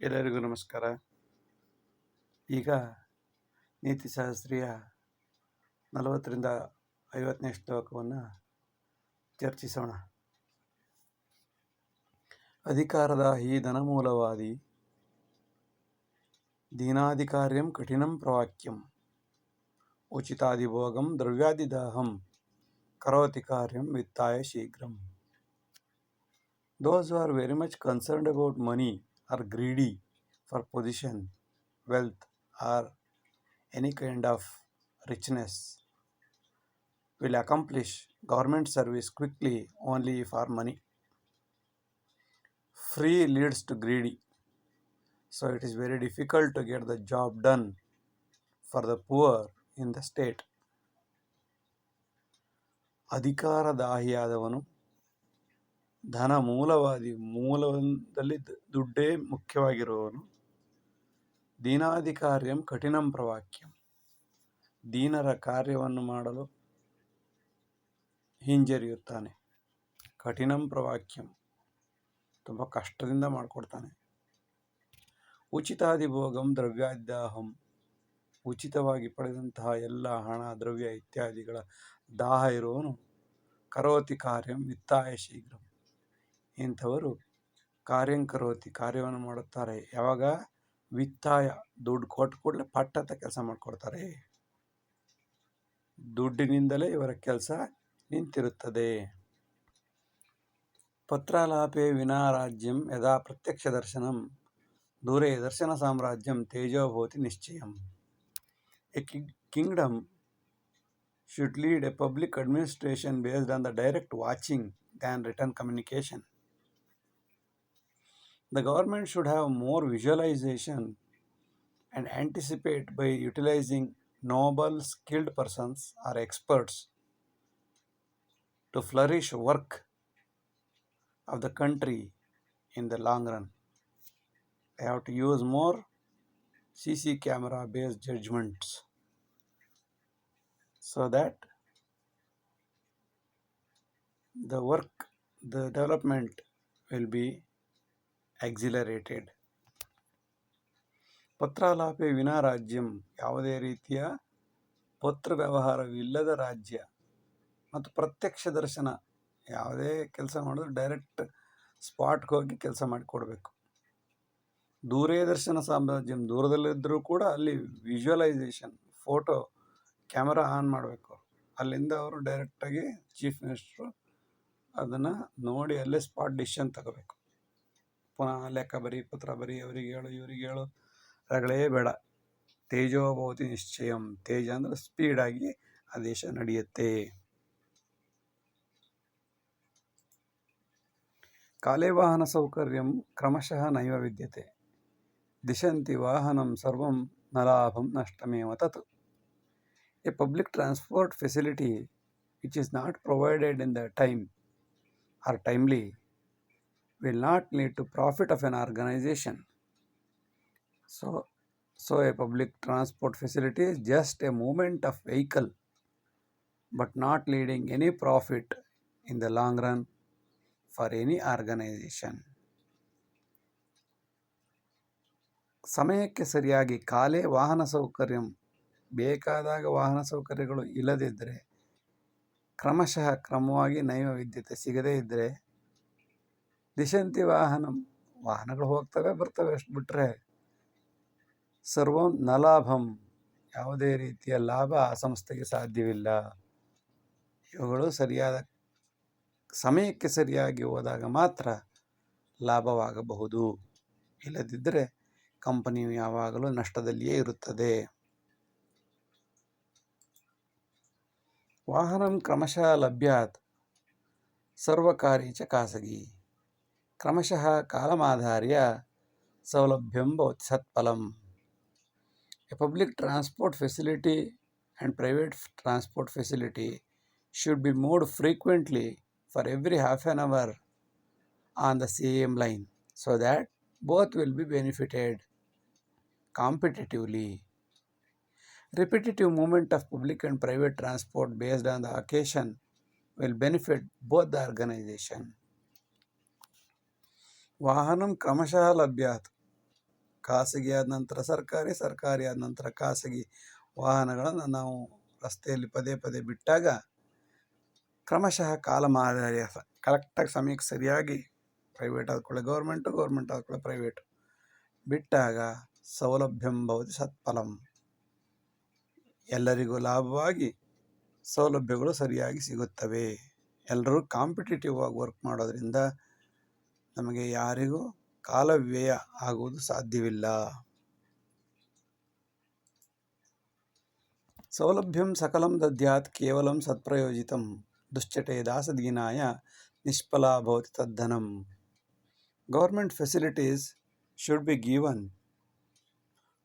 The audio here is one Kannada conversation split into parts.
ಎಲ್ಲರಿಗೂ ನಮಸ್ಕಾರ. ಈಗ ನೀತಿ ಶಾಸ್ತ್ರೀಯ ನಲವತ್ತರಿಂದ ಐವತ್ತನೇ ಶ್ಲೋಕವನ್ನು ಚರ್ಚಿಸೋಣ. ಅಧಿಕಾರದ ಈ ಧನಮೂಲವಾದಿ ದೀನಾಧಿಕಾರ್ಯಂ ಕಠಿಣಂ ಪ್ರವಾಕ್ಯಂ ಉಚಿತಾದಿಭೋಗಂ ದ್ರವ್ಯಾದಿದಾಹಂ ಕರೋತಿ ಕಾರ್ಯಂ ವಿತ್ತಾಯ ಶೀಘ್ರಂ. Those who are very much concerned about money are greedy for position, wealth, or any kind of richness will accomplish government service quickly only for money. Free leads to greedy. So it is very difficult to get the job done for the poor in the state. ಅಧಿಕಾರದಾಹಿಯಾದವನು ಧನ ಮೂಲವಾದಿ, ಮೂಲದಲ್ಲಿ ದುಡ್ಡೇ ಮುಖ್ಯವಾಗಿರುವವನು ದೀನಾಧಿಕಾರ್ಯಂ ಕಠಿಣಂ ಪ್ರವಾಕ್ಯಂ. ದೀನರ ಕಾರ್ಯವನ್ನು ಮಾಡಲು ಹಿಂಜರಿಯುತ್ತಾನೆ. ಕಠಿಣಂ ಪ್ರವಾಕ್ಯಂ. ತುಂಬ ಕಷ್ಟದಿಂದ ಮಾಡಿಕೊಡ್ತಾನೆ. ಉಚಿತಾದಿಭೋಗಂ ದ್ರವ್ಯಾದಾಹಂ ಉಚಿತವಾಗಿ ಪಡೆದಂತಹ ಎಲ್ಲ ಹಣ, ದ್ರವ್ಯ ಇತ್ಯಾದಿಗಳ ದಾಹ ಇರುವವನು ಕರೋತಿ ಕಾರ್ಯಂ ವಿತ್ತಾಯ ಶೀಘ್ರಂ. ಇಂಥವರು ಕಾರ್ಯಂ ಕರೋತಿ ಕಾರ್ಯವನ್ನು ಮಾಡುತ್ತಾರೆ ಯಾವಾಗ ವಿತ್ತಾಯ ದುಡ್ಡು ಕೊಟ್ಟು ಕೂಡಲೇ ಪಟ್ಟಂತ ಕೆಲಸ ಮಾಡಿಕೊಡ್ತಾರೆ ದುಡ್ಡಿನಿಂದಲೇ ಇವರ ಕೆಲಸ ನಿಂತಿರುತ್ತದೆ ಪತ್ರಾಲಾಪೆ ವಿನಾ ರಾಜ್ಯಂ ಯದಾ ಪ್ರತ್ಯಕ್ಷ ದರ್ಶನಂ ದೂರೇ ದರ್ಶನ ಸಾಮ್ರಾಜ್ಯಂ ತೇಜೋಭೂತಿ ನಿಶ್ಚಯಂ a kingdom should lead a public administration based on the direct watching than written communication. The government should have more visualization and anticipate by utilizing noble, skilled persons or experts to flourish work of the country in the long run. They have to use more CC camera based judgments so that the work, the development will be accelerated. ಪತ್ರಾಲಾಪೆ ವಿನಾ ರಾಜ್ಯಂ, ಯಾವುದೇ ರೀತಿಯ ಪತ್ರ ವ್ಯವಹಾರವಿಲ್ಲದ ರಾಜ್ಯ. ಮತ್ತು ಪ್ರತ್ಯಕ್ಷ ದರ್ಶನ, ಯಾವುದೇ ಕೆಲಸ ಮಾಡಿದ್ರು ಡೈರೆಕ್ಟ್ ಸ್ಪಾಟ್ಗೆ ಹೋಗಿ ಕೆಲಸ ಮಾಡಿಕೊಡ್ಬೇಕು. ದೂರೇ ದರ್ಶನ ಸಾಮ್ರಾಜ್ಯಂ ದೂರದಲ್ಲಿದ್ದರೂ ಕೂಡ ಅಲ್ಲಿ ವಿಜುವಲೈಸೇಷನ್ ಫೋಟೋ ಕ್ಯಾಮರಾ ಆನ್ ಮಾಡಬೇಕು ಅಲ್ಲಿಂದ ಅವರು ಡೈರೆಕ್ಟಾಗಿ ಚೀಫ್ ಮಿನಿಸ್ಟ್ರು ಅದನ್ನು ನೋಡಿ ಅಲ್ಲೇ ಸ್ಪಾಟ್ ಡಿಸಿಷನ್ ತಗೋಬೇಕು. ಪುನಃ ಲೆಕ್ಕ ಬರಿ, ಪುತ್ರ ಬರಿ, ಅವರಿಗೆ ಹೇಳು, ಇವರಿಗೆ ಹೇಳು. ರಗಳೇ ಬೇಡ. ತೇಜೋಭವತಿ ನಿಶ್ಚಯಂ. ತೇಜ ಅಂದರೆ ಸ್ಪೀಡಾಗಿ ಆದೇಶ ನಡೆಯುತ್ತೆ. ಕಾಲೇ ವಾಹನ ಸೌಕರ್ಯಂ ಕ್ರಮಶಃ ನೈವ ವಿದ್ಯತೆ. ದಿಶಂತಿ ವಾಹನಂ ಸರ್ವಂ ನಲಾಭಂ ಲಾಭಂ ನಷ್ಟಮೇವ ತತ್. A public transport facility which is not provided in the time or timely. Will not lead to profit of an organization. So, so a public transport facility is just a movement of vehicle but not leading any profit in the long run for any organization. ಸಮಯಕ್ಕೆ ಸರಿಯಾಗಿ ಕಾಲೇ ವಾಹನ ಸೌಕರ್ಯ ಬೇಕಾದಾಗ ವಾಹನ ಸೌಕರ್ಯಗಳು ಇಲ್ಲದಿದ್ದರೆ ಕ್ರಮಶಃ ಕ್ರಮವಾಗಿ ನೈವ ವಿದ್ಯತೆ ಸಿಗದೇ ಇದ್ದರೆ ದಿಶಂತಿ ವಾಹನಂ ವಾಹನಗಳು ಹೋಗ್ತವೆ, ಬರ್ತವೆ ಅಷ್ಟು ಬಿಟ್ಟರೆ ಸರ್ವಂ ನ ಲಾಭಂ. ಯಾವುದೇ ರೀತಿಯ ಲಾಭ ಆ ಸಂಸ್ಥೆಗೆ ಸಾಧ್ಯವಿಲ್ಲ. ಇವುಗಳು ಸರಿಯಾದ ಸಮಯಕ್ಕೆ ಸರಿಯಾಗಿ ಹೋದಾಗ ಮಾತ್ರ ಲಾಭವಾಗಬಹುದು. ಇಲ್ಲದಿದ್ದರೆ ಕಂಪನಿಯು ಯಾವಾಗಲೂ ನಷ್ಟದಲ್ಲಿಯೇ ಇರುತ್ತದೆ. ವಾಹನಂ ಕ್ರಮಶಃ ಲಭ್ಯಾತ್. ಸರ್ವಕಾರಿ ಚ ಖಾಸಗಿ. ಕ್ರಮಶಃ ಕಾಲಮಾಧಾರ್ಯ ಸೌಲಭ್ಯಂ ಭವತಿ ಸತ್ಫಲಂ a public transport facility and private transport facility should be moved frequently for every half an hour on the same line so that both will be benefited competitively. Repetitive movement of public and private transport based on the occasion will benefit both the organization. ವಾಹನಂ ಕ್ರಮಶಃ ಲಭ್ಯಾತ್ ಖಾಸಗಿ ಆದ ನಂತರ ಸರ್ಕಾರಿ ಸರ್ಕಾರಿ ಆದ ನಂತರ ಖಾಸಗಿ ವಾಹನಗಳನ್ನು ನಾವು ರಸ್ತೆಯಲ್ಲಿ ಪದೇ ಪದೇ ಬಿಟ್ಟಾಗ ಕ್ರಮಶಃ ಕಾಲಮಾನ ಕರೆಕ್ಟಾಗಿ ಸಮಯಕ್ಕೆ ಸರಿಯಾಗಿ ಪ್ರೈವೇಟ್ ಆದ್ಕೊಳ್ಳೆ ಗೌರ್ಮೆಂಟು ಗೌರ್ಮೆಂಟ್ ಆದ್ಕೊಳ್ಳೆ ಪ್ರೈವೇಟು ಬಿಟ್ಟಾಗ ಸೌಲಭ್ಯಂ ಭವತಿ ಸತ್ಫಲಂ. ಎಲ್ಲರಿಗೂ ಲಾಭವಾಗಿ ಸೌಲಭ್ಯಗಳು ಸರಿಯಾಗಿ ಸಿಗುತ್ತವೆ. ಎಲ್ಲರೂ ಕಾಂಪಿಟೇಟಿವ್ ಆಗಿ ವರ್ಕ್ ಮಾಡೋದ್ರಿಂದ ನಮಗೆ ಯಾರಿಗೂ ಕಾಲ ವ್ಯಯ ಆಗುವುದು ಸಾಧ್ಯವಿಲ್ಲ. ಸೌಲಭ್ಯಂ ಸಕಲಂ ದದ್ಯಾತ್ ಕೇವಲಂ ಸತ್ಪ್ರಯೋಜಿತಂ ದುಶ್ಚಟೆ ದಾಸದ್ಗಿನಾಯ ನಿಷ್ಫಲ ಭವತಿ ತದ್ಧನಂ. Government facilities should be given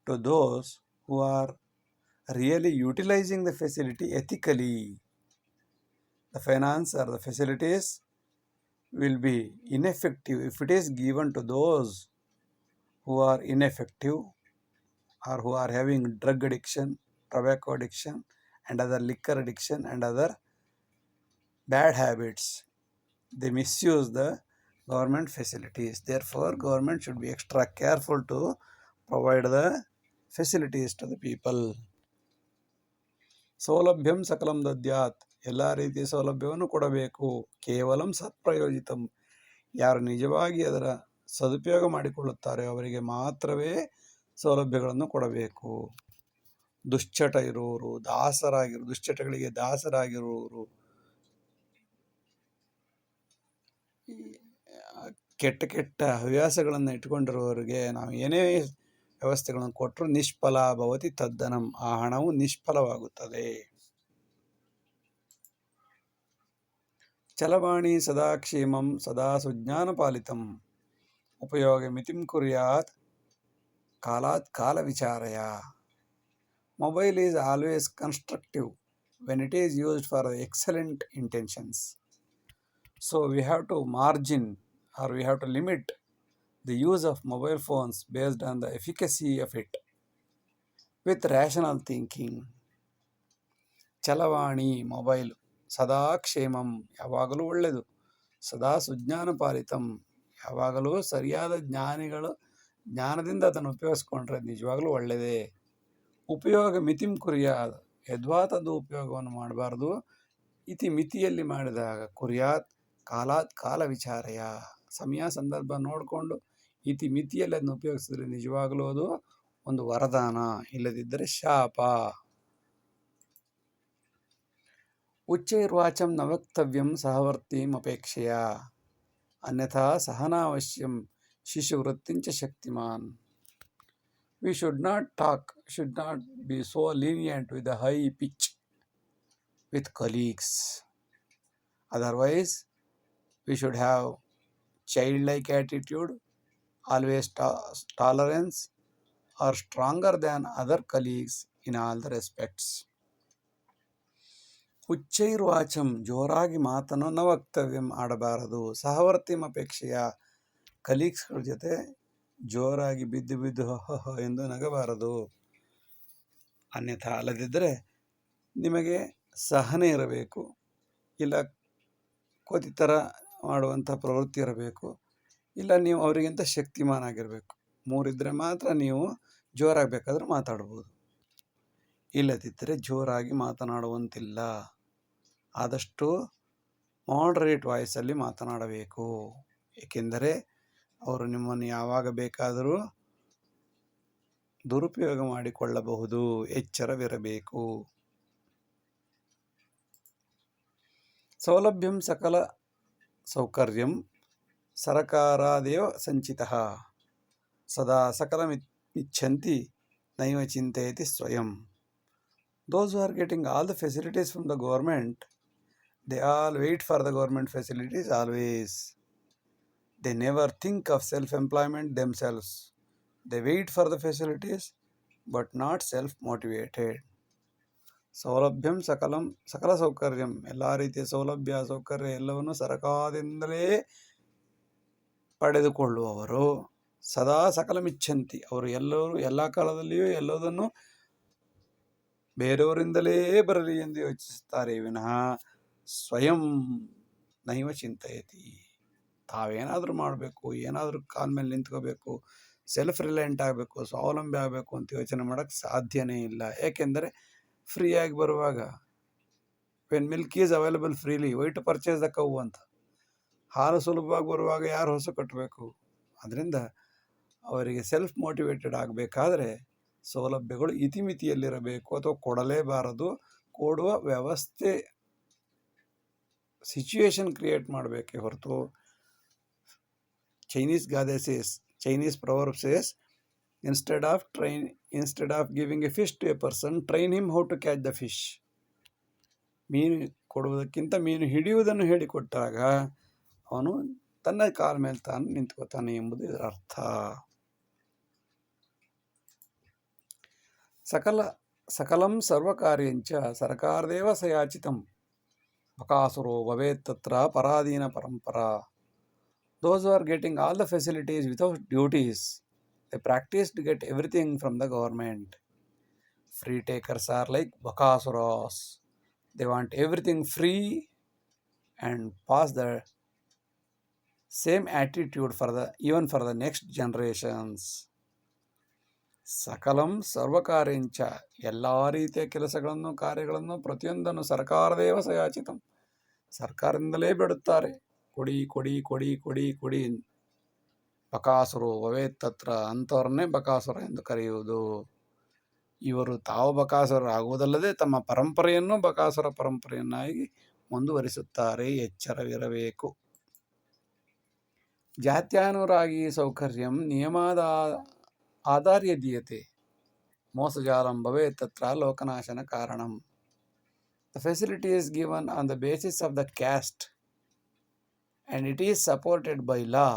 to those who are really utilising the facility ethically. The finance or the facilities will be ineffective if it is given to those who are ineffective or who are having drug addiction, tobacco addiction, and other liquor addiction and other bad habits. They misuse the government facilities. Therefore, government should be extra careful to provide the facilities to the people. ಸೌಲಭ್ಯಂ ಸಕಲಂ ದದ್ಯಾತ್ ಎಲ್ಲ ರೀತಿಯ ಸೌಲಭ್ಯವನ್ನು ಕೊಡಬೇಕು. ಕೇವಲಂ ಸತ್ಪ್ರಯೋಜಿತಂ. ಯಾರು ನಿಜವಾಗಿ ಅದರ ಸದುಪಯೋಗ ಮಾಡಿಕೊಳ್ಳುತ್ತಾರೆ ಅವರಿಗೆ ಮಾತ್ರವೇ ಸೌಲಭ್ಯಗಳನ್ನು ಕೊಡಬೇಕು. ದುಶ್ಚಟ ಇರುವವರು ದಾಸರಾಗಿರು, ದುಶ್ಚಟಗಳಿಗೆ ದಾಸರಾಗಿರುವವರು. ಕೆಟ್ಟ ಕೆಟ್ಟ ಹವ್ಯಾಸಗಳನ್ನು ಇಟ್ಕೊಂಡಿರುವವರಿಗೆ ನಾವು ಏನೇ ವ್ಯವಸ್ಥೆಗಳನ್ನು ಕೊಟ್ಟರು ನಿಷ್ಫಲ ಭವತಿ ತದ್ದನಂ. ಆ ಹಣವು ನಿಷ್ಫಲವಾಗುತ್ತದೆ. ಚಲವಾಣಿ ಸದಾ ಕ್ಷೇಮಂ ಸದಾ ಸುಜ್ಞಾನ ಪಾಲಿತಂ ಉಪಯೋಗ ಮಿತಿಂ ಕುರ್ಯಾತ್ ಕಾಲಾತ್ ಕಾಲ ವಿಚಾರಯ mobile is always constructive when it is used for excellent intentions so we have to margin or we have to limit the use of mobile phones based on the efficacy of it with rational thinking. ಚಲವಾಣಿ ಮೊಬೈಲ್ ಸದಾ ಕ್ಷೇಮಂ ಯಾವಾಗಲೂ ಒಳ್ಳೆಯದು ಸದಾ ಸುಜ್ಞಾನ ಪಾಲಿತಂ ಯಾವಾಗಲೂ ಸರಿಯಾದ ಜ್ಞಾನಿಗಳು ಜ್ಞಾನದಿಂದ ಅದನ್ನು ಉಪಯೋಗಿಸ್ಕೊಂಡ್ರೆ ನಿಜವಾಗಲೂ ಒಳ್ಳೆಯದೇ. ಉಪಯೋಗ ಮಿತಿಂ ಕುರಿಯಾದ ಯದ್ವಾತದ್ದು ಉಪಯೋಗವನ್ನು ಮಾಡಬಾರ್ದು. ಇತಿ ಮಿತಿಯಲ್ಲಿ ಮಾಡಿದಾಗ ಕುರಿಯಾತ್, ಕಾಲಾತ್ ಕಾಲ ವಿಚಾರಯ. ಸಮಯ ಸಂದರ್ಭ ನೋಡಿಕೊಂಡು ಇತಿ ಮಿತಿಯಲ್ಲಿ ಅದನ್ನು ಉಪಯೋಗಿಸಿದ್ರೆ ನಿಜವಾಗಲೂ ಅದು ಒಂದು ವರದಾನ, ಇಲ್ಲದಿದ್ದರೆ ಶಾಪ. ಉಚ್ಚೈರ್ವಾಚಂ ನ ವಕ್ತವ್ಯಂ ಸಹವರ್ತಿಂ ಅಪೇಕ್ಷೆಯ ಅನ್ಯಥಾ ಸಹನಾವಶ್ಯಂ ಶಿಶುವೃತ್ತಿಂಚ Shaktimaan we should not talk should not be so lenient with the high pitch with colleagues otherwise we should have childlike attitude, always to- tolerance, or stronger than other colleagues in all the respects. ಉಚ್ಚೈರ್ವಾಚಂ ಜೋರಾಗಿ ಮಾತನ್ನು ನ ವಕ್ತವ್ಯಂ ಆಡಬಾರದು. ಸಹವರ್ತಿಂ ಅಪೇಕ್ಷೆಯ ಕಲೀಗ್ಸ್ಗಳ ಜೊತೆ ಜೋರಾಗಿ ಬಿದ್ದು ಬಿದ್ದು ಹ ಹ ಎಂದು ನಗಬಾರದು. ಅನ್ಯಥಾ ಅಲ್ಲದಿದ್ದರೆ ನಿಮಗೆ ಸಹನೆ ಇರಬೇಕು. ಇಲ್ಲ ಕೋತಿತರ ಮಾಡುವಂಥ ಪ್ರವೃತ್ತಿ ಇರಬೇಕು. ಇಲ್ಲ ನೀವು ಅವರಿಗಿಂತ ಶಕ್ತಿಮಾನಾಗಿರಬೇಕು. ಮೂರಿದ್ದರೆ ಮಾತ್ರ ನೀವು ಜೋರಾಗಿ ಬೇಕಾದ್ರೆ ಮಾತಾಡ್ಬೋದು. ಇಲ್ಲದಿದ್ದರೆ ಜೋರಾಗಿ ಮಾತನಾಡುವಂತಿಲ್ಲ. ಆದಷ್ಟು ಮಾಡ್ರೇಟ್ ವಾಯ್ಸಲ್ಲಿ ಮಾತನಾಡಬೇಕು. ಏಕೆಂದರೆ ಅವರು ನಿಮ್ಮನ್ನು ಯಾವಾಗ ಬೇಕಾದರೂ ದುರುಪಯೋಗ ಮಾಡಿಕೊಳ್ಳಬಹುದು, ಎಚ್ಚರವಿರಬೇಕು. ಸೌಲಭ್ಯಂ ಸಕಲ ಸೌಕರ್ಯಂ ಸರಕಾರಾದೇವ ಸಂಚಿತಃ. ಸದಾ ಸಕಲಮಿಚ್ಛಂತಿ ನೈವ ಚಿಂತೆಯತಿ ಸ್ವಯಂ. Those are getting all the facilities from the government they all wait for the government facilities always they never think of self employment themselves they wait for the facilities but not self motivated ಸೌಲಭ್ಯಂ ಸಕಲಂ ಸಕಲ ಸೌಕರ್ಯಂ ಎಲ್ಲ ರೀತಿಯ ಸೌಲಭ್ಯ ಸೌಕರ್ಯ ಎಲ್ಲವನ್ನು ಸರಕಾರದಿಂದಲೇ ಪಡೆದುಕೊಳ್ಳುವವರು ಸದಾ ಸಕಲಮಿಚ್ಛಂತಿ ಅವರು ಎಲ್ಲರೂ ಎಲ್ಲ ಕಾಲದಲ್ಲಿಯೂ ಎಲ್ಲದನ್ನು ಬೇರೆಯವರಿಂದಲೇ ಬರಲಿ ಎಂದು ಯೋಚಿಸುತ್ತಾರೆ ವಿನಃ ಸ್ವಯಂ ನೈವ ಚಿಂತೆಯತಿ. ತಾವೇನಾದರೂ ಮಾಡಬೇಕು, ಏನಾದರೂ ಕಾಲ ಮೇಲೆ ನಿಂತ್ಕೋಬೇಕು ಸೆಲ್ಫ್ ರಿಲಯಂಟ್ ಆಗಬೇಕು, ಸ್ವಾವಲಂಬಿ ಆಗಬೇಕು ಅಂತ ಯೋಚನೆ ಮಾಡೋಕ್ಕೆ ಸಾಧ್ಯನೇ ಇಲ್ಲ. ಏಕೆಂದರೆ ಫ್ರೀಯಾಗಿ ಬರುವಾಗ when milk is available freely why to purchase the cow ಅಂತ. ಹಾಲು ಸುಲಭವಾಗಿ ಬರುವಾಗ ಯಾರು ಹೊಸ ಕಟ್ಟಬೇಕು? ಅದರಿಂದ ಅವರಿಗೆ ಸೆಲ್ಫ್ ಮೋಟಿವೇಟೆಡ್ ಆಗಬೇಕಾದ್ರೆ ಸೌಲಭ್ಯಗಳು ಇತಿಮಿತಿಯಲ್ಲಿರಬೇಕು ಅಥವಾ ಕೊಡಲೇಬಾರದು. ಕೊಡುವ ವ್ಯವಸ್ಥೆ ಸಿಚುವೇಶನ್ ಕ್ರಿಯೇಟ್ ಮಾಡಬೇಕೇ ಹೊರತು ಚೈನೀಸ್ ಗಾದೆ says Chinese proverb says instead of train instead of giving a fish to a person train him how to catch the fish ಮೀನು ಕೊಡುವುದಕ್ಕಿಂತ ಮೀನು ಹಿಡಿಯುವುದನ್ನು ಹೇಳಿಕೊಟ್ಟಾಗ ಅವನು ತನ್ನ ಕಾಲ ಮೇಲೆ ತಾನು ನಿಂತ್ಕೋತಾನೆ ಎಂಬುದು ಇದರ ಅರ್ಥ. ಸಕಲ, ಸಕಲಂ ಸರ್ವಕಾರ್ಯಂಚ, ಸರ್ಕಾರದೇವ ಸಯಾಚಿತಂ. Akasuro Vavetatra Parampara. Those who are getting all the facilities without duties, they practice to get everything from the government. Free takers are like Bakasuras. They want everything free and pass the same attitude for the even for the next generations. ಸಕಲಂ ಸರ್ವಕಾರ್ಯಂಚ. ಎಲ್ಲ ರೀತಿಯ ಕೆಲಸಗಳನ್ನು, ಕಾರ್ಯಗಳನ್ನು ಪ್ರತಿಯೊಂದನ್ನು ಸರ್ಕಾರದೇವ ಸಯಾಚಿತಂ. ಸರ್ಕಾರದಿಂದಲೇ ಬಿಡುತ್ತಾರೆ. ಕೊಡಿ ಕೊಡಿ ಕೊಡಿ ಕೊಡಿ ಕೊಡಿ ಬಕಾಸುರು ತತ್ರ ಅಂಥವ್ರನ್ನೇ ಬಕಾಸುರ ಎಂದು ಕರೆಯುವುದು. ಇವರು ತಾವು ಬಕಾಸುರರಾಗುವುದಲ್ಲದೆ ತಮ್ಮ ಪರಂಪರೆಯನ್ನು ಬಕಾಸುರ ಪರಂಪರೆಯನ್ನಾಗಿ ಮುಂದುವರಿಸುತ್ತಾರೆ. ಎಚ್ಚರವಿರಬೇಕು. ಜಾತ್ಯಾನುರಾಗಿ ಸೌಕರ್ಯಂ ನಿಯಮಾದ ಆಧಾರ್ಯ ದೀಯತೆ ಮೋಸಜಾಲಂ ಭವೇ ತತ್ರ ಲೋಕನಾಶನ ಕಾರಣಂ the facility is given on the basis of the caste and it is supported by law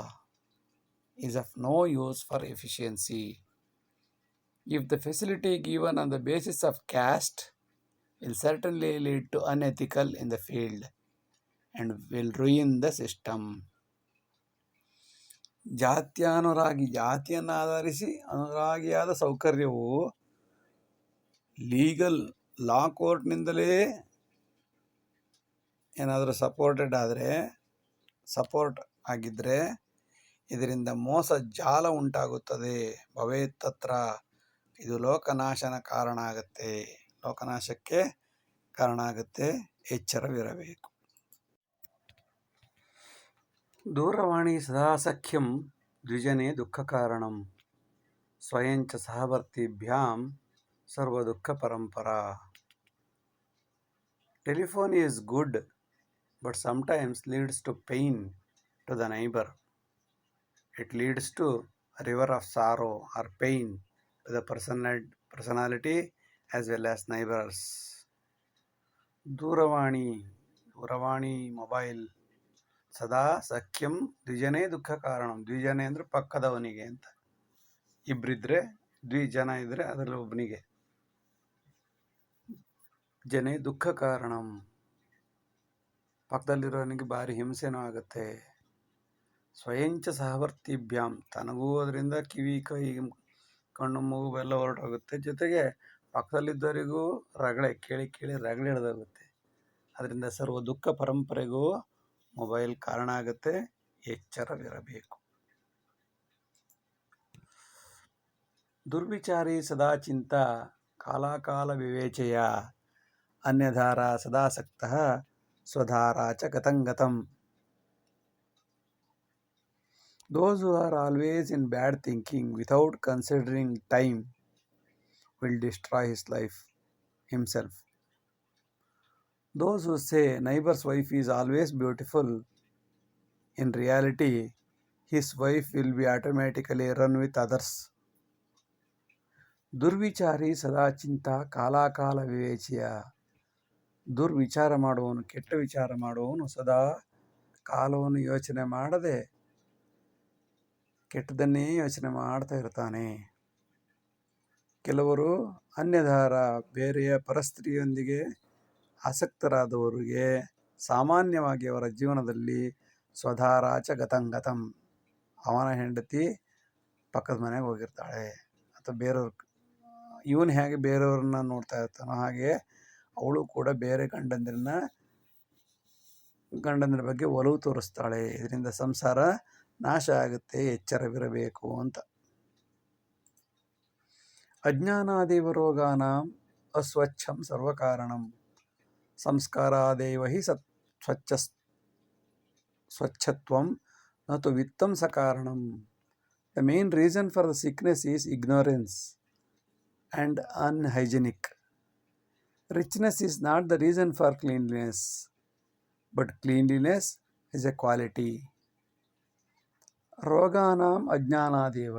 is of no use for efficiency. If the facility given on the basis of caste will certainly lead to unethical in the field and will ruin the system. ಜಾತ್ಯಾನುರಾಗಿ ಜಾತಿಯನ್ನು ಆಧರಿಸಿ ಅನುರಾಗಿಯಾದ ಸೌಕರ್ಯವು ಲೀಗಲ್ ಲಾ ಕೋರ್ಟ್ನಿಂದಲೇ ಏನಾದರೂ ಸಪೋರ್ಟೆಡ್ ಆದರೆ, ಸಪೋರ್ಟ್ ಆಗಿದ್ದರೆ ಇದರಿಂದ ಮೋಸ ಜಾಲ ಉಂಟಾಗುತ್ತದೆ. ಭವೇತ್ತತ್ರ ಇದು ಲೋಕನಾಶನ ಕಾರಣ ಆಗುತ್ತೆ. ಲೋಕನಾಶಕ್ಕೆ ಕಾರಣ ಆಗುತ್ತೆ. ಎಚ್ಚರವಿರಬೇಕು. ದೂರವಾಣಿ ಸದಾ ಸಖ್ಯಂ ದ್ವಿಜನೆ ದುಃಖ ಕಾರಣಂ ಸ್ವಯಂಚ ಸಹವರ್ತಿಭ್ಯಾಂ ಸರ್ವ ದುಃಖ ಪರಂಪರಾ telephone is good but sometimes leads to pain to the neighbor. It leads to a river of sorrow or pain to the personal- personality as well as neighbors. ದೂರವಾಣಿ ದೂರವಾಣಿ ಮೊಬೈಲ್ ಸದಾ ಸಖ್ಯಂ ದ್ವಿಜನೇ ದುಃಖ ಕಾರಣ ದ್ವಿಜನೆ ಅಂದರೆ ಪಕ್ಕದವನಿಗೆ ಅಂತ. ಇಬ್ಬರಿದ್ರೆ ದ್ವಿಜನ ಇದ್ದರೆ ಅದರಲ್ಲಿ ಒಬ್ಬನಿಗೆ ಜನೇ ದುಃಖ ಕಾರಣಂ ಪಕ್ಕದಲ್ಲಿರೋನಿಗೆ ಭಾರಿ ಹಿಂಸೆನೂ ಆಗುತ್ತೆ. ಸ್ವಯಂಚ ಸಹವರ್ತಿಭ್ಯಾಂ. ತನಗೂ ಅದರಿಂದ ಕಿವಿ, ಕೈ, ಕಣ್ಣು, ಮೂಗು ಎಲ್ಲ ಹೊರಟೋಗುತ್ತೆ. ಜೊತೆಗೆ ಪಕ್ಕದಲ್ಲಿದ್ದವರಿಗೂ ರಗಳೆ, ಕೇಳಿ ಕೇಳಿ ರಗಳೆ ಹಿಡ್ದೋಗುತ್ತೆ ಅದರಿಂದ ಸರ್ವ ದುಃಖ ಪರಂಪರೆಗೂ ಮೊಬೈಲ್ ಕಾರಣ ಆಗುತ್ತೆ ಎಚ್ಚರವಿರಬೇಕು ದುರ್ವಿಚಾರಿ ಸದಾ ಚಿಂತ ಕಾಲಾಕಾಲ ವಿವೇಚಯ ಅನ್ಯಧಾರ ಸದಾಸಕ್ತ ಸ್ವಧಾರಾ ಚ ಗತಂಗತಂ Those who are always in bad thinking without considering time will destroy his life himself. Those who say neighbor's wife is always beautiful, in reality, his wife will be automatically run with others. ದುರ್ವಿಚಾರಿ ಸದಾ ಚಿಂತ ಕಾಲಾಕಾಲ ವಿವೇಚಿಯ ದುರ್ವಿಚಾರ ಮಾಡುವವನು ಕೆಟ್ಟ ವಿಚಾರ ಮಾಡುವವನು ಸದಾ ಕಾಲವನ್ನು ಯೋಚನೆ ಮಾಡದೆ ಕೆಟ್ಟದನ್ನೇ ಯೋಚನೆ ಮಾಡ್ತಾ ಇರ್ತಾನೆ ಕೆಲವರು ಅನ್ಯಧಾರ ಬೇರೆಯ ಪರಸ್ತ್ರೀಯೊಂದಿಗೆ ಆಸಕ್ತರಾದವರಿಗೆ ಸಾಮಾನ್ಯವಾಗಿ ಅವರ ಜೀವನದಲ್ಲಿ ಸ್ವಧಾರಾಚ ಗತಂಗತಂ ಅವನ ಹೆಂಡತಿ ಪಕ್ಕದ ಮನೆಗೆ ಹೋಗಿರ್ತಾಳೆ. ಅಥವಾ ಬೇರೆಯವ್ರ ಇವನು ಹೇಗೆ ಬೇರೆಯವ್ರನ್ನ ನೋಡ್ತಾ ಇರ್ತಾನೋ ಹಾಗೆ ಅವಳು ಕೂಡ ಬೇರೆ ಗಂಡಂದಿರನ್ನ, ಗಂಡಂದ್ರ ಬಗ್ಗೆ ಒಲವು ತೋರಿಸ್ತಾಳೆ. ಇದರಿಂದ ಸಂಸಾರ ನಾಶ ಆಗುತ್ತೆ, ಎಚ್ಚರವಿರಬೇಕು ಅಂತ. ಅಜ್ಞಾನಾದೇವ ರೋಗಾನಾಂ ಅಸ್ವಚ್ಛಂ ಸರ್ವಕಾರಣಂ. ಸಂಸ್ಕಾರಾದೇವ ಹಿ ಸತ್ ಸ್ವಚ್ಛ ಸ್ವಚ್ಛತ್ವಂ ನತು ವಿತ್ತಂ ಸಕಾರಣಂ the main reason for the sickness is ignorance and unhygienic richness is not the reason for cleanliness but cleanliness is a quality ರೋಗಾನಾಂ ಅಜ್ಞಾನಾದೇವ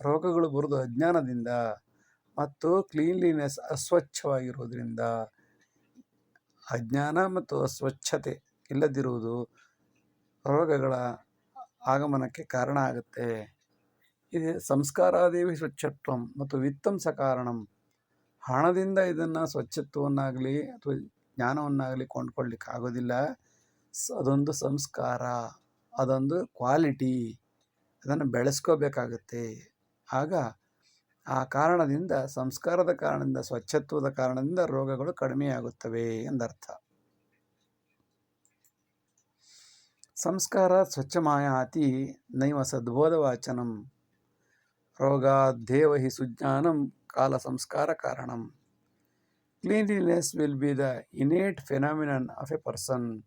ರೋಗಗಳು ಬರೋದು ಅಜ್ಞಾನದಿಂದ ಮತ್ತು ಕ್ಲೀನ್ಲಿನೆಸ್ ಅಸ್ವಚ್ಛವಾಗಿರುವುದರಿಂದ. ಅಜ್ಞಾನ ಮತ್ತು ಅಸ್ವಚ್ಛತೆ ಇಲ್ಲದಿರುವುದು ರೋಗಗಳ ಆಗಮನಕ್ಕೆ ಕಾರಣ ಆಗುತ್ತೆ. ಇದು ಸಂಸ್ಕಾರಾದೇವಿ ಸ್ವಚ್ಛತ್ವಂ ಮತ್ತು ವಿತ್ತಂ ಸಕಾರಣಂ ಹಣದಿಂದ ಇದನ್ನು ಸ್ವಚ್ಛತ್ವವನ್ನಾಗಲಿ ಅಥವಾ ಜ್ಞಾನವನ್ನಾಗಲಿ ಕೊಂಡ್ಕೊಳ್ಳಿಕ್ಕೆ ಆಗೋದಿಲ್ಲ ಅದೊಂದು ಸಂಸ್ಕಾರ, ಅದೊಂದು ಕ್ವಾಲಿಟಿ, ಅದನ್ನು ಬೆಳೆಸ್ಕೋಬೇಕಾಗತ್ತೆ. ಆಗ ಆ ಕಾರಣದಿಂದ, ಸಂಸ್ಕಾರದ ಕಾರಣದಿಂದ, ಸ್ವಚ್ಛತ್ವದ ಕಾರಣದಿಂದ ರೋಗಗಳು ಕಡಿಮೆಯಾಗುತ್ತವೆ ಎಂದರ್ಥ. ಸಂಸ್ಕಾರ ಸ್ವಚ್ಛಮಾಯಾತಿ ನೈವ ಸದ್ಬೋಧವಾಚನಂ. ರೋಗಾದ್ದೇವ ಹಿ ಸುಜ್ಞಾನಂ ಕಾಲ ಸಂಸ್ಕಾರ ಕಾರಣಂ. Cleanliness will be the innate phenomenon of a person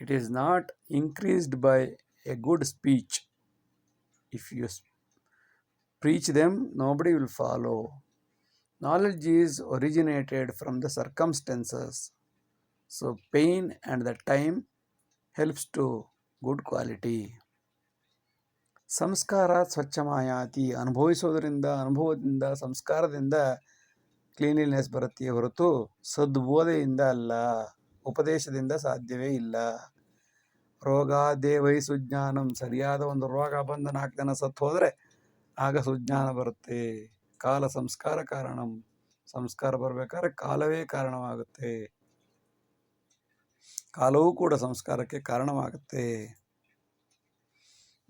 it is not increased by a good speech if you preach them, nobody will follow. Knowledge is originated from the circumstances. So, pain and the time helps to good quality. ಸಂಸ್ಕಾರ ಸ್ವಚ್ಛಮಾಯಾತಿ ಅನುಭವಿಸೋದರಿಂದ ಅನುಭವದಿಂದ ಸಂಸ್ಕಾರದಿಂದ cleanliness ಬರುತ್ತೆ ಹೊರತು ಸದ್ಬೋಧೆಯಿಂದ ಅಲ್ಲ ಉಪದೇಶದಿಂದ ಸಾಧ್ಯವೇ ಇಲ್ಲ ರೋಗ ದೇವೈ ಸುಜ್ಞಾನಂ ಸರಿಯಾದ ಒಂದು ರೋಗ ಬಂದು ನಾಲ್ಕು ಜನ ಸತ್ತು ಹೋದರೆ ಆಗ ಸುಜ್ಞಾನ ಬರುತ್ತೆ. ಕಾಲ ಸಂಸ್ಕಾರ ಕಾರಣಂ. ಸಂಸ್ಕಾರ ಬರಬೇಕಾದ್ರೆ ಕಾಲವೇ ಕಾರಣವಾಗುತ್ತೆ. ಕಾಲವೂ ಕೂಡ ಸಂಸ್ಕಾರಕ್ಕೆ ಕಾರಣವಾಗುತ್ತೆ.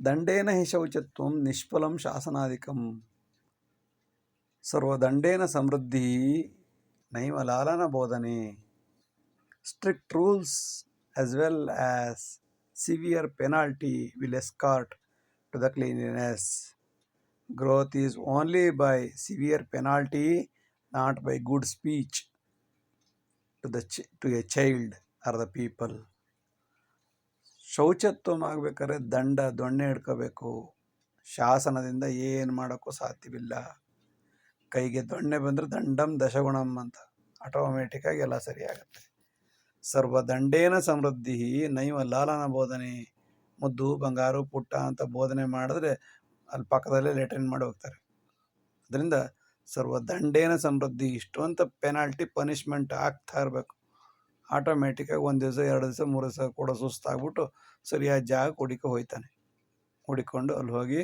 ದಂಡೇನ ಹಿ ಶೌಚತ್ವಂ ನಿಷ್ಫಲಂ ಶಾಸನಾಧಿಕಂ. ಸರ್ವದಂಡೇನ ಸಮೃದ್ಧಿ ನೈವ ಲಾಲನ ಬೋಧನೆ. Strict rules as well as severe penalty will escort to the cleanliness growth is only by severe penalty, not by good speech to the ch- to a child or the people. ಶೌಚತ್ವ ಆಗಬೇಕಾದ್ರೆ ದಂಡ, ದೊಣ್ಣೆ ಹಿಡ್ಕೋಬೇಕು. ಶಾಸನದಿಂದ ಏನು ಮಾಡೋಕ್ಕೂ ಸಾಧ್ಯವಿಲ್ಲ. ಕೈಗೆ ದೊಣ್ಣೆ ಬಂದರೆ ದಂಡಂ ದಶಗುಣಂ ಅಂತ ಆಟೋಮೆಟಿಕ್ಕಾಗಿ ಎಲ್ಲ ಸರಿಯಾಗುತ್ತೆ. ಸರ್ವ ದಂಡೇನ ಸಮೃದ್ಧಿ ನೈವ ಲಾಲನ ಬೋಧನೆ. ಮುದ್ದು, ಬಂಗಾರು, ಪುಟ್ಟ ಅಂತ ಬೋಧನೆ ಮಾಡಿದ್ರೆ ಅಲ್ಲಿ ಪಕ್ಕದಲ್ಲೇ ಲೆಟ್ರಿನ್ ಮಾಡಿ ಹೋಗ್ತಾರೆ. ಅದರಿಂದ ಸರ್ವ ದಂಡೇನ ಸಮೃದ್ಧಿ ಇಷ್ಟು ಅಂತ ಪೆನಾಲ್ಟಿ ಪನಿಷ್ಮೆಂಟ್ ಆಗ್ತಾ ಇರಬೇಕು. ಆಟೋಮೆಟಿಕ್ಕಾಗಿ ಒಂದು ದಿವಸ, ಎರಡು ದಿವಸ, ಮೂರು ದಿವಸ ಕೂಡ ಸುಸ್ತಾಗ್ಬಿಟ್ಟು ಸರಿಯಾದ ಜಾಗ ಹುಡಿಕೊ ಹೋಯ್ತಾನೆ. ಹುಡಿಕೊಂಡು ಅಲ್ಲಿ ಹೋಗಿ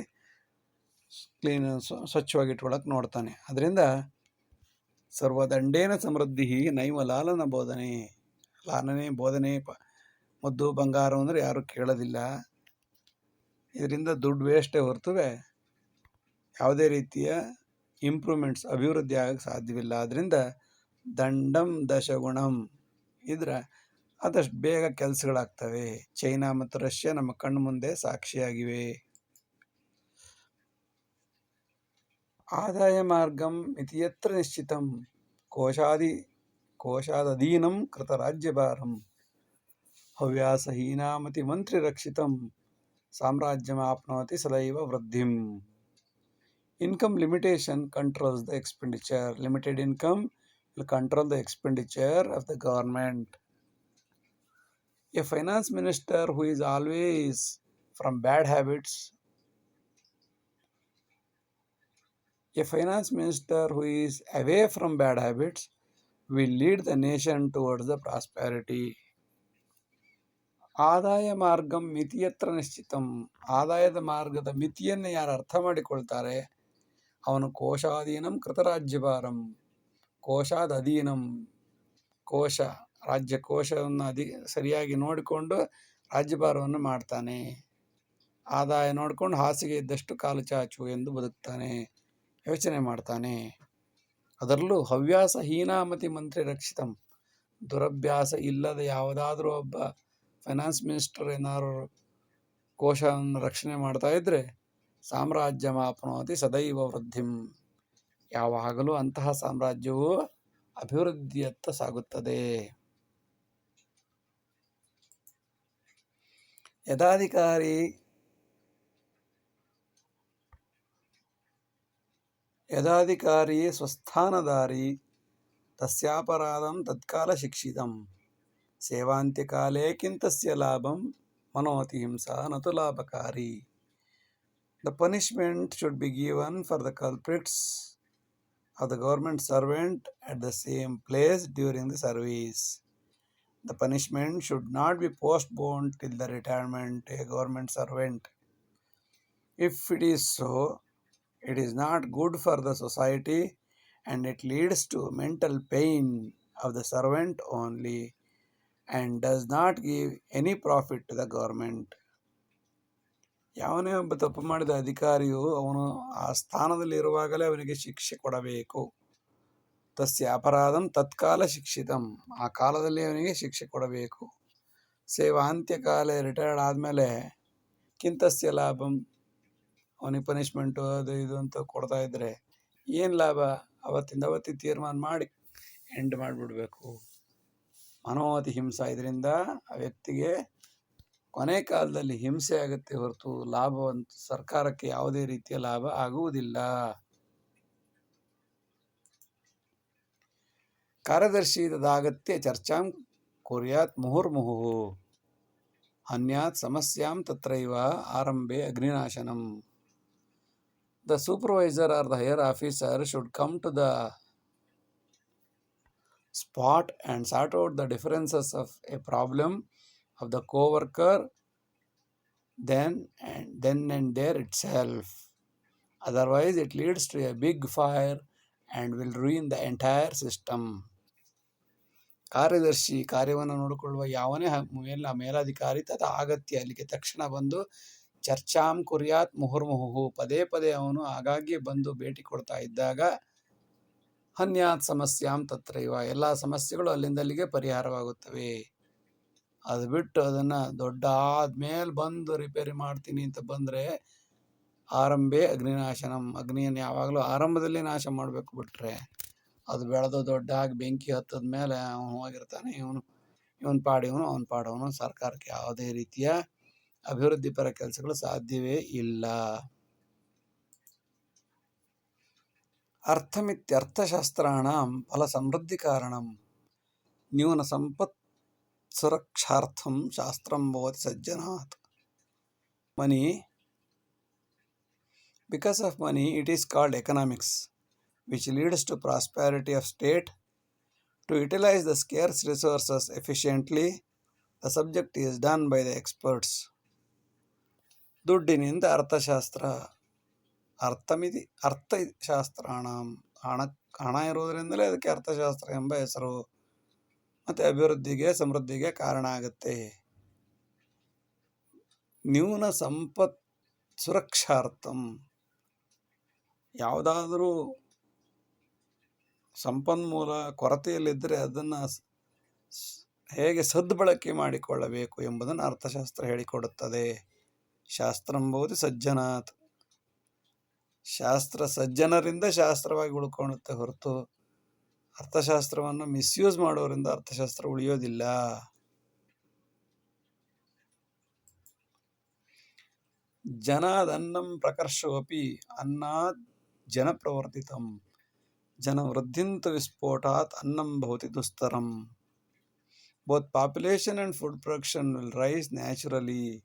ಕ್ಲೀನ್ ಸ್ವಚ್ಛವಾಗಿ ಇಟ್ಕೊಳಕ್ಕೆ ನೋಡ್ತಾನೆ. ಅದರಿಂದ ಸರ್ವದಂಡೇನ ಸಮೃದ್ಧಿ, ನೈವ ಲಾಲನ ಬೋಧನೆ. ಲಾಲನೆ ಬೋಧನೆ ಮದ್ದು ಬಂಗಾರ ಅಂದರೆ ಯಾರೂ ಕೇಳೋದಿಲ್ಲ. ಇದರಿಂದ ದುಡ್ಡು ವೇಸ್ಟೇ ಹೊರತುವೆ. ಯಾವುದೇ ರೀತಿಯ ಇಂಪ್ರೂವ್ಮೆಂಟ್ಸ್ ಅಭಿವೃದ್ಧಿ ಆಗಕ್ಕೆ ಸಾಧ್ಯವಿಲ್ಲ. ಆದ್ದರಿಂದ ದಂಡಂ ದಶಗುಣಂ ಇದ್ರೆ ಆದಷ್ಟು ಬೇಗ ಕೆಲಸಗಳಾಗ್ತವೆ. ಚೈನಾ ಮತ್ತು ರಷ್ಯಾ ನಮ್ಮ ಕಣ್ಣು ಮುಂದೆ ಸಾಕ್ಷಿಯಾಗಿವೆ. ಆದಾಯ ಮಾರ್ಗಂ ಇತಿಯತ್ರ ನಿಶ್ಚಿತಂ. ಕೋಶಾದಿ, ಕೋಶಾದಧೀನಂ ಕೃತ ರಾಜ್ಯಭಾರಂ ಮಂತ್ರಿ साम्राज्यम आपनोति सदैव वृद्धि income limitation controls the expenditure limited income will control the expenditure of the government a finance minister who is always from bad habits a finance minister who is away from bad habits will lead the nation towards the prosperity ಆದಾಯ ಮಾರ್ಗಂ ಮಿತಿಯತ್ರ ನಿಶ್ಚಿತಂ. ಆದಾಯದ ಮಾರ್ಗದ ಮಿತಿಯನ್ನು ಯಾರು ಅರ್ಥ ಮಾಡಿಕೊಳ್ತಾರೆ? ಅವನು ಕೋಶಾಧೀನಂ ಕೃತರಾಜ್ಯಭಾರಂ. ಕೋಶಾದ ಅಧೀನಂ ಕೋಶ, ರಾಜ್ಯ ಕೋಶವನ್ನು ಅಧಿ, ಸರಿಯಾಗಿ ನೋಡಿಕೊಂಡು ರಾಜ್ಯಭಾರವನ್ನು ಮಾಡ್ತಾನೆ. ಆದಾಯ ನೋಡಿಕೊಂಡು ಹಾಸಿಗೆ ಇದ್ದಷ್ಟು ಕಾಲು ಚಾಚು ಎಂದು ಬದುಕ್ತಾನೆ. ಯೋಚನೆ ಮಾಡ್ತಾನೆ. ಅದರಲ್ಲೂ ಹವ್ಯಾಸ ಹೀನಾಮತಿ ಮಂತ್ರಿ ರಕ್ಷಿತಂ. ದುರಭ್ಯಾಸ ಇಲ್ಲದ ಯಾವುದಾದ್ರೂ ಒಬ್ಬ ಫೈನಾನ್ಸ್ ಮಿನಿಸ್ಟರ್ ಏನಾದ್ರು ಕೋಶವನ್ನು ರಕ್ಷಣೆ ಮಾಡ್ತಾ ಇದ್ದರೆ ಸಾಮ್ರಾಜ್ಯ ಮಾಪನೋತಿ ಸದೈವ ವೃದ್ಧಿಂ. ಯಾವಾಗಲೂ ಅಂತಹ ಸಾಮ್ರಾಜ್ಯವು ಅಭಿವೃದ್ಧಿಯತ್ತ ಸಾಗುತ್ತದೆ. ಯದಾಧಿಕಾರಿ ಯದಾಧಿಕಾರಿ ಸ್ವಸ್ಥಾನದಾರಿ ತಸ್ಯಾಪರಾಧಂ ತತ್ಕಾಲ ಶಿಕ್ಷಿತಂ. ಸೇವಾಂತ್ಯಕಾಲೇ ಕಿಂತಸ್ಯ ಲಾಭಂ ಮನೋತಿ ಹಿಂಸಾ ನತು ಲಾಭಕಾರಿ the punishment should be given for the culprits of the government servant at the same place during the service. The punishment should not be postponed till the retirement a government servant. If it is so, it is not good for the society and it leads to mental pain of the servant only And does not give any profit to the government. ಯಾವನೇ ಒಬ್ಬ ತಪ್ಪು ಮಾಡಿದ ಅಧಿಕಾರಿಯು ಅವನು ಆ ಸ್ಥಾನದಲ್ಲಿ ಇರುವಾಗಲೇ ಅವನಿಗೆ ಶಿಕ್ಷೆ ಕೊಡಬೇಕು. ತಸ್ಯ ಅಪರಾಧಂ ತತ್ಕಾಲ ಶಿಕ್ಷಿತಂ. ಆ ಕಾಲದಲ್ಲಿ ಅವನಿಗೆ ಶಿಕ್ಷೆ ಕೊಡಬೇಕು. ಸೇವಾ ಅಂತ್ಯಕಾಲ ರಿಟೈರ್ಡ್ ಆದಮೇಲೆ ಕಿಂತಸ್ಯ ಲಾಭಂ? ಅವನಿಗೆ ಪನಿಷ್ಮೆಂಟು ಅದು ಇದು ಅಂತ ಕೊಡ್ತಾ ಇದ್ದರೆ ಏನು ಲಾಭ? ಅವತ್ತಿಂದ ಅವತ್ತಿ ತೀರ್ಮಾನ ಮಾಡಿ ಎಂಡ್ ಮಾಡಿಬಿಡ್ಬೇಕು. ಮನೋವತಿ ಹಿಂಸಾ ಇದರಿಂದ ಆ ವ್ಯಕ್ತಿಗೆ ಕೊನೆ ಕಾಲದಲ್ಲಿ ಹಿಂಸೆ ಆಗುತ್ತೆ ಹೊರತು ಲಾಭವಂತ ಸರ್ಕಾರಕ್ಕೆ ಯಾವುದೇ ರೀತಿಯ ಲಾಭ ಆಗುವುದಿಲ್ಲ. ಕಾರ್ಯದರ್ಶಿ ತದಾಗತ್ಯ ಚರ್ಚಾಂ ಕುರ್ಯಾತ್ ಮುಹುರ್ಮುಹು. ಅನ್ಯಾತ್ ಸಮಸ್ಯಾಂ ತತ್ರೈವ ಆರಂಭೆ ಅಗ್ನಿನಾಶನಂ. The supervisor or the higher officer should come to the spot and sort out the differences of a problem of the co-worker then and then and there itself otherwise it leads to a big fire and will ruin the entire system ಕಾರ್ಯದರ್ಶಿ ಕಾರ್ಯವನ್ನು ನೋಡಿಕೊಳ್ಳುವ ಯಾವನೇ ಮೇಲ ಮೇಲಾಧಿಕಾರಿ ತದ ಅಗತ್ಯ ಅಲ್ಲಿಗೆ ತಕ್ಷಣ ಬಂದು ಚರ್ಚಾಂ ಕುರ್ಯಾತ್ ಮುಹುರ್ಮುಹು ಪದೇ ಪದೇ ಅವನು ಆಗಾಗ್ಗೆ ಬಂದು ಭೇಟಿ ಕೊಡ್ತಾ ಇದ್ದಾಗ ಹನ್ಯಾತ್ ಸಮಸ್ಯಾಂ ತತ್ರೈವ. ಎಲ್ಲ ಸಮಸ್ಯೆಗಳು ಅಲ್ಲಿಂದ ಅಲ್ಲಿಗೆ ಪರಿಹಾರವಾಗುತ್ತವೆ. ಅದು ಬಿಟ್ಟು ಅದನ್ನು ದೊಡ್ಡ ಆದ್ಮೇಲೆ ಬಂದು ರಿಪೇರಿ ಮಾಡ್ತೀನಿ ಅಂತ ಬಂದರೆ ಆರಂಭೆ ಅಗ್ನಿನಾಶನಂ. ಅಗ್ನಿಯನ್ನು ಯಾವಾಗಲೂ ಆರಂಭದಲ್ಲಿ ನಾಶ ಮಾಡಬೇಕು ಬಿಟ್ರೆ ಅದು ಬೆಳೆದು ದೊಡ್ಡಾಗಿ ಬೆಂಕಿ ಹತ್ತದ ಮೇಲೆ ಅವನು ಹೋಗಿರ್ತಾನೆ. ಇವನು, ಇವನ್ ಪಾಡು, ಇವನು ಪಾಡಿವನು ಅವನು ಅವನು ಸರ್ಕಾರಕ್ಕೆ ಯಾವುದೇ ರೀತಿಯ ಅಭಿವೃದ್ಧಿಪರ ಕೆಲಸಗಳು ಸಾಧ್ಯವೇ ಇಲ್ಲ. ಅರ್ಥಮಿತ್ಯರ್ಥಶಾಸ್ತ್ರಾಣಂ ಫಲ ಸಮೃದ್ಧಿ ಕಾರಣಂ ನ್ಯೂನ ಸಂಪತ್ ಸುರಕ್ಷಾರ್ಥಂ ಶಾಸ್ತ್ರಂ ಭವತಿ ಸಜ್ಜನಾತ್ money because of money it is called economics which leads to prosperity of state to utilize the scarce resources efficiently the subject is done by the experts ದುಡ್ಡಿನಿಂದ ಅರ್ಥಶಾಸ್ತ್ರ ಅರ್ಥಮಿತಿ, ಅರ್ಥಶಾಸ್ತ್ರಾಣ, ಹಣ ಹಣ ಇರುವುದರಿಂದಲೇ ಅದಕ್ಕೆ ಅರ್ಥಶಾಸ್ತ್ರ ಎಂಬ ಹೆಸರು ಮತ್ತು ಅಭಿವೃದ್ಧಿಗೆ, ಸಮೃದ್ಧಿಗೆ ಕಾರಣ ಆಗುತ್ತೆ. ನ್ಯೂನ ಸಂಪತ್ ಸುರಕ್ಷಾರ್ಥಂ. ಯಾವುದಾದರೂ ಸಂಪನ್ಮೂಲ ಕೊರತೆಯಲ್ಲಿದ್ದರೆ ಅದನ್ನು ಹೇಗೆ ಸದ್ಬಳಕೆ ಮಾಡಿಕೊಳ್ಳಬೇಕು ಎಂಬುದನ್ನು ಅರ್ಥಶಾಸ್ತ್ರ ಹೇಳಿಕೊಡುತ್ತದೆ. ಶಾಸ್ತ್ರಂಬುದು ಸಜ್ಜನಾತ್ ಶಾಸ್ತ್ರ ಸಜ್ಜನರಿಂದ ಶಾಸ್ತ್ರವಾಗಿ ಉಳ್ಕೊಳುತ್ತೆ ಹೊರತು ಅರ್ಥಶಾಸ್ತ್ರವನ್ನು ಮಿಸ್ಯೂಸ್ ಮಾಡೋರಿಂದ ಅರ್ಥಶಾಸ್ತ್ರ ಉಳಿಯೋದಿಲ್ಲ. ಜನಾದನ್ನಂ ಪ್ರಕರ್ಷೋಪಿ ಅನ್ನಾದ್ ಜನಪ್ರವರ್ತಿತಂ ಜನವೃದ್ಧಿಂತು ವಿಸ್ಫೋಟಾತ್ ಅನ್ನಂ ಭವತಿ ದುಸ್ತರಂ. Both population and food production will rise naturally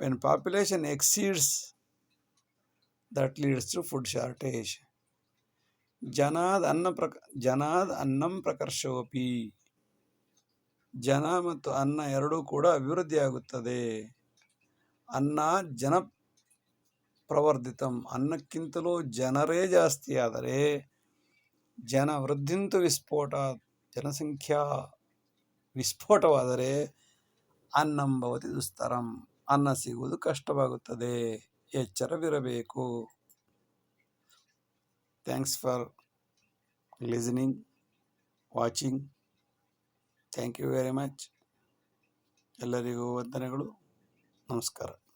when population exceeds that leads to food shortage ಜನಾದ ಅನ್ನ ಪ್ರಕ ಜನಾದ ಅನ್ನಂ ಪ್ರಕರ್ಷೋಪಿ ಜನ ಮತ್ತು ಅನ್ನ ಎರಡೂ ಕೂಡ ಅಭಿವೃದ್ಧಿಯಾಗುತ್ತದೆ. ಅನ್ನ ಜನ ಪ್ರವರ್ಧಿತಂ ಅನ್ನಕ್ಕಿಂತಲೂ ಜನರೇ ಜಾಸ್ತಿ ಆದರೆ ಜನ ವೃದ್ಧಿಂತು ವಿಸ್ಫೋಟ, ಜನಸಂಖ್ಯಾ ವಿಸ್ಫೋಟವಾದರೆ ಅನ್ನಂಭವತಿ ದುಸ್ತರಂ. ಅನ್ನ ಸಿಗುವುದು ಕಷ್ಟವಾಗುತ್ತದೆ. ಎಚ್ಚರವಿರಬೇಕು. Thanks for listening watching thank you very much ಎಲ್ಲರಿಗೂ ವಂದನೆಗಳು. ನಮಸ್ಕಾರ.